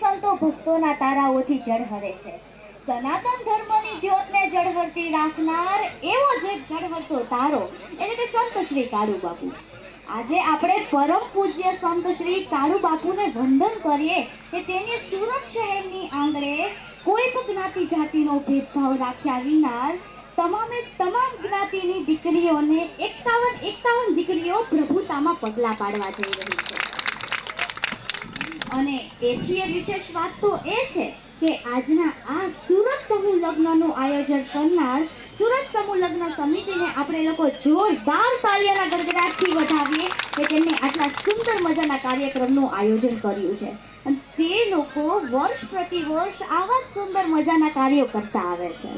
સંતો ભક્તોના તારાઓથી જળહરે છે. સનાતન ધર્મની જ્યોતને જળહરતી રાખનાર એવો જ એક જળહરતો તારો, એટલે કે સંત શ્રી કાળુ બાપુ આજે આપણે પરમ પૂજ્ય સંત શ્રી કાળુ વંદન કરીએ કે તેની સુરત શહેરની આંગણે કોઈ પણ જ્ઞાતિ જાતિનો ભેદભાવ રાખ્યા વિના તમામે તમામ જ્ઞાતિની દીકરીઓને એકાવન એકાવન દીકરીઓ પ્રભુતામાં પગલાં પાડવા જઈ રહી છે. અને એથી એ વિશેષ વાત તો એ છે કે આજના આ સુરત સમૂહ લગ્નનું આયોજન કરનાર સુરત સમૂહ લગ્ન સમિતિને આપણે લોકો જોરદાર તાળીઓના ગડગડાટથી વધાવીએ કે તેમણે આટલા સુંદર મજાના કાર્યક્રમનું આયોજન કર્યું છે. અને તે લોકો વર્ષ પ્રતિ વર્ષ આવા સુંદર મજાના કાર્યો કરતા આવે છે.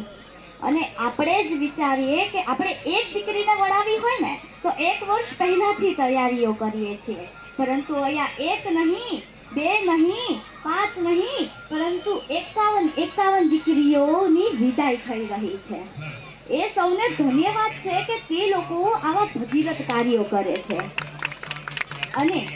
અને આપણે જ વિચારીએ કે આપણે એક દીકરીને વળાવી હોય ને, તો એક વર્ષ પહેલાંથી તૈયારીઓ કરીએ છીએ. પરંતુ અહીંયા એક નહીં બે નહીં, પાંચ નહીં, પરંતુ એકાવન એકાવન દીકરીઓની વિદાય થઈ રહી છે. એ સૌને ધન્યવાદ છે કે તે લોકો આવા ભગીરથ કાર્યો કરે છે. અને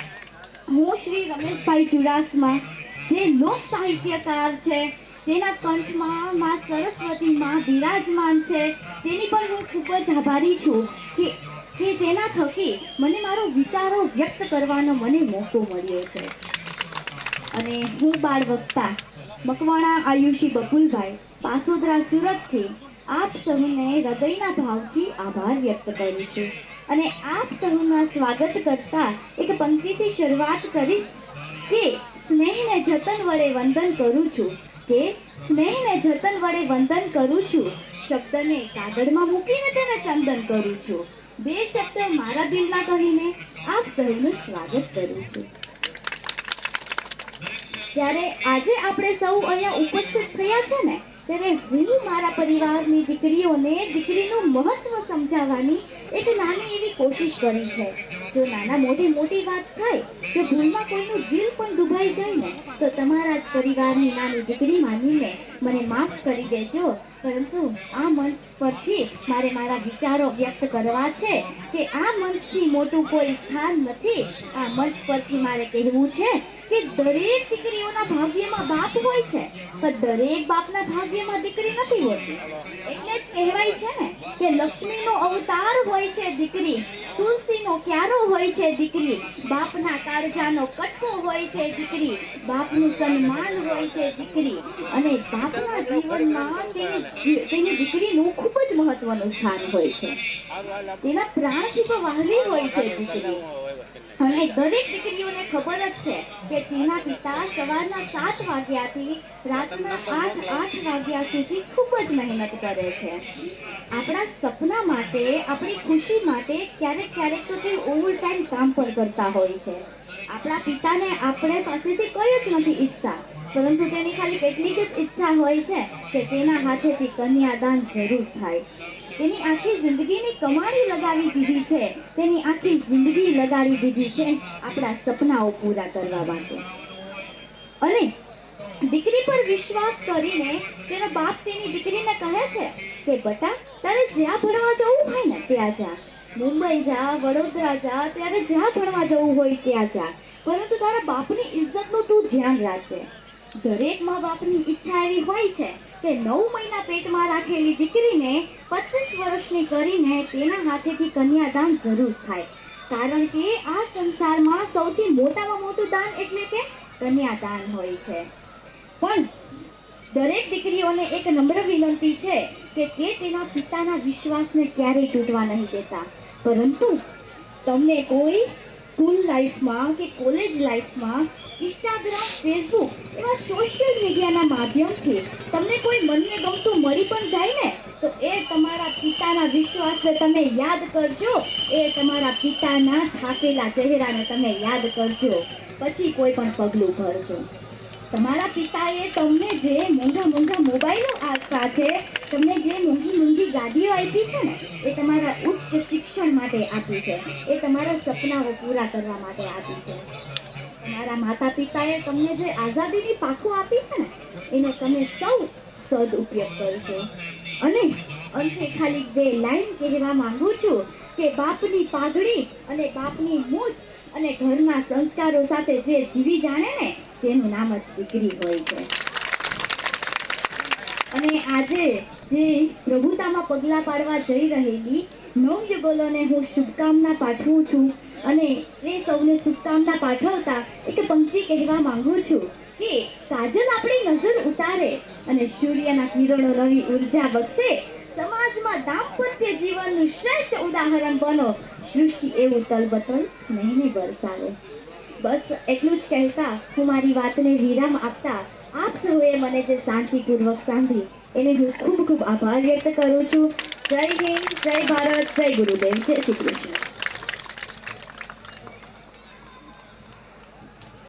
હું શ્રી રમેશભાઈ ચુડાસમા, જે લોક સાહિત્યકાર છે, તેના કંઠમાં માં સરસ્વતીમાં બિરાજમાન છે, તેની પણ હું ખૂબ જ આભારી છું કે કે તેના થકી મને મારો વિચારો વ્યક્ત કરવાનો મને મોકો મળ્યો છે. અને હું બાળ વક્તા મકવાણા આયુષી બકુલભાઈ પાસોદરા સુરતથી આપ સૌને હૃદયના ભાવથી આભાર વ્યક્ત કરું છું. અને આપ સૌના સ્વાગત કરતા એક પંક્તિથી શરૂઆત કરીશ કે સ્નેહને જતન વડે વંદન કરું છું. કે સ્નેહને જતન વડે વંદન કરું છું. શબ્દને કાગળમાં મૂકીને તેને ચંદન કરું છું. બે શબ્દ મારા દિલના કહીને આપ સૌનું સ્વાગત કરું છું. જ્યારે આજે આપણે સૌ અહીંયા ઉપસ્થિત થયા છે ને, ત્યારે હું મારા પરિવારની દીકરીઓને દીકરીનું મહત્વ સમજાવવાની એક નાની એવી કોશિશ કરી છે. જો નાના મોટી મોટી વાત થાય તો ભૂલમાં કોઈનું દિલ પણ ડૂબાઈ જાય ને, તો તમારા જ પરિવારની નાની દીકરી માનીને મને માફ કરી દેજો. પરંતુ આ મંચ પરથી મારે મારા વિચારો વ્યક્ત કરવા છે કે આ મંચથી મોટું કોઈ સ્થાન નથી. આ મંચ પરથી મારે કહેવું છે કે દરેક દીકરીઓના ભાગ્યમાં બાપ હોય છે, પણ દરેક બાપના ભાગ્યમાં દીકરી નથી હોતી. એટલે જ કહેવાય છે ને કે લક્ષ્મીનો અવતાર હોય છે દીકરી. તુલસીનો ક્યારો હોય છે દીકરી? બાપના કાળજાનો કટકો હોય છે દીકરી. બાપનું સન્માન હોય છે દીકરી. અને બાપના જીવનમાં તેની તેની દીકરીનું ખૂબ જ મહત્વનું સ્થાન હોય છે. તેના પ્રાણ તો વહાલી હોય છે દીકરી. અને દરેક દીકરીઓને ખબર જ છે કે તેના પિતા સવારના સાત વાગ્યાથી રાતના આઠ આઠ વાગ્યા સુધી ખૂબ જ મહેનત કરે છે. આપણા સપના માટે, આપણી ખુશી માટે ક્યારેક ક્યારેક તો તે ઓવર ટાઈમ કામ પણ કરતા હોય છે. આપણા પિતાને આપણે પાસેથી કઈ જ નથી ઈચ્છતા. પરંતુ તેની ખાલી કેટલીક જ ઈચ્છા હોય છે કે તેના હાથેથી કન્યાદાન જરૂર થાય. તેની આખી જિંદગીની કમાણી લગાવી દીધી છે. તેની આખી જિંદગી લગાડી દીધી છે આપણા સપનાઓ પૂરા કરવા માટે. અને દીકરી પર વિશ્વાસ કરીને તેનો બાપ તેની દીકરીને કહે છે કે, બટા, તારે જ્યાં ભણવા જવું હોય ને ત્યાં જા. મુંબઈ જા, વડોદરા જા, ત્યારે જ્યાં ભણવા જવું હોય ત્યાં જા. પરંતુ તારા બાપની ઇજ્જતનું તું ધ્યાન રાખજે. દરેક મા બાપની ઈચ્છા એવી હોય છે કે નવ મહિના પેટમાં રાખેલી દીકરીને પચીસ વર્ષની કરીને તેના હાથેથી કન્યાદાન જરૂર થાય. કારણ કે આ સંસારમાં સૌથી મોટામાં મોટું દાન એટલે કે કન્યાદાન હોય છે. પણ દરેક દીકરીઓને એક નમ્ર વિનંતી છે કે તે તેના પિતાના વિશ્વાસને ક્યારેય તૂટવા નહીં દેતા. પરંતુ તમને કોઈ સ્કૂલ લાઈફમાં કે કોલેજ લાઈફમાં ઇન્સ્ટાગ્રામ ફેસબુક એવા સોશિયલ મીડિયાના માધ્યમથી તમને કોઈ મનને ગમતું મળી પણ જાય ને, તો એ તમારા પિતાના વિશ્વાસને તમે યાદ કરજો. એ તમારા પિતાના થાકેલા ચહેરાને તમે યાદ કરજો. પછી કોઈ પણ પગલું ભરજો. તમારા પિતાએ તમને જે મોંઘા મોંઘા મોબાઈલો આપ્યા છે, તમને જે મોંઘી મોંઘી ગાડીઓ આપી છે ને, એ તમારા ઉચ્ચ શિક્ષણ માટે આપી છે. એ તમારા સપનાઓ પૂરા કરવા માટે આપી છે. તમારા માતા પિતાએ તમને જે આઝાદીની પાકો આપી છે ને, એનો તમે સૌ સદ ઉપયોગ છો. અને અંતે ખાલી બે લાઈન કહેવા માંગુ છું કે બાપની પાઘડી અને બાપની મૂછ અને ઘરના સંસ્કારો સાથે જે જીવી જાણે ને, તેનું નામ જ દીકરી હોય છે. અને આજે જે પ્રભુતામાં પગલાં પાડવા જઈ રહેલી નવયુગલોને હું શુભકામના પાઠવું છું અને એ સૌને શુભકામના પાઠવતા એક પંક્તિ કહેવા માંગુ છું કે કાજલ આપણી નજર ઉતારે અને સૂર્યના કિરણો નવી ઊર્જા બક્ષે સમાજમાં દાંપત્ય જીવનનું શ્રેષ્ઠ ઉદાહરણ બનો. સૃષ્ટિ એવું તલબતલ સ્નેહને વરસાવે. બસ એટલું જ કહેતા હું મારી વાતને વિરામ આપતા આપ સૌએ મને જે શાંતિપૂર્વક સાંભળી એને હું ખૂબ ખૂબ આભાર વ્યક્ત કરું છું. જય હિન્દ, જય ભારત, જય ગુરુદેવ, જય શ્રી કૃષ્ણ.